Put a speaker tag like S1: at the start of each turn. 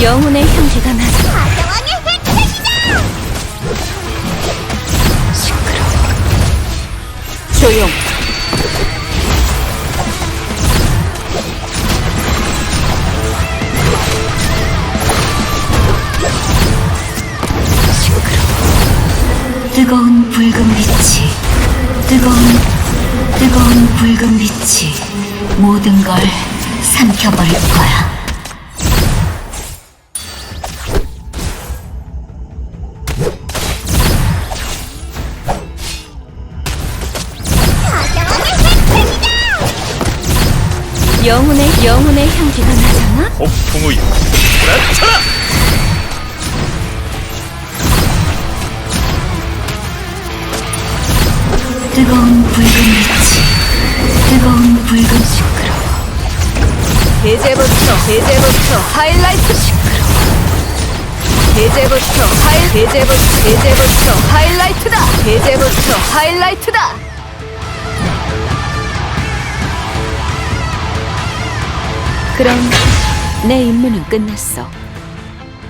S1: 영혼의 향기가 나서
S2: 사자왕의 획득이다!
S1: 시끄러워. 조용. 시끄러워. 뜨거운 붉은 빛이 뜨거운 뜨거운 붉은 빛이 모든 걸 삼켜버릴 거야. 영혼의 영혼의 향기가 나잖아.
S3: 폭풍의 나타
S1: 뜨거운 붉은 빛이 뜨거운 붉은 시끄러워. 이제부터 이제부터 하이라이트 시끄러워. 이제부터 하이 이제부터 이제부터 하이라이트다. 이제부터 하이라이트다. 그럼 내 임무는 끝났어